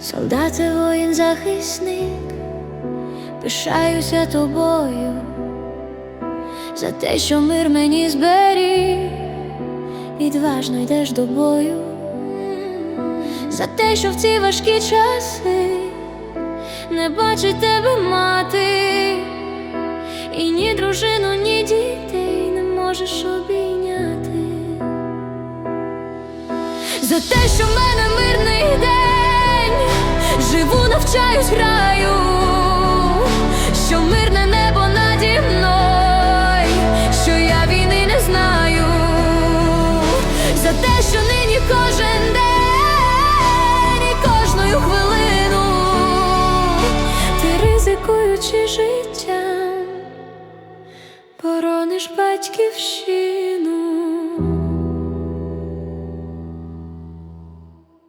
солдати, воїн, захисник, пишаюся тобою за те, що мир мені зберіг, відважно йдеш до бою, за те, що в ці важкі часи не бачить тебе мати, і ні дружину, ні дітей не можеш обійняти. За те, що в мене мирний живу, граю, що мирне небо наді мною, що я війни не знаю, за те, що нині кожен день і кожною хвилину ти ризикуючи життям, борониш батьківщину.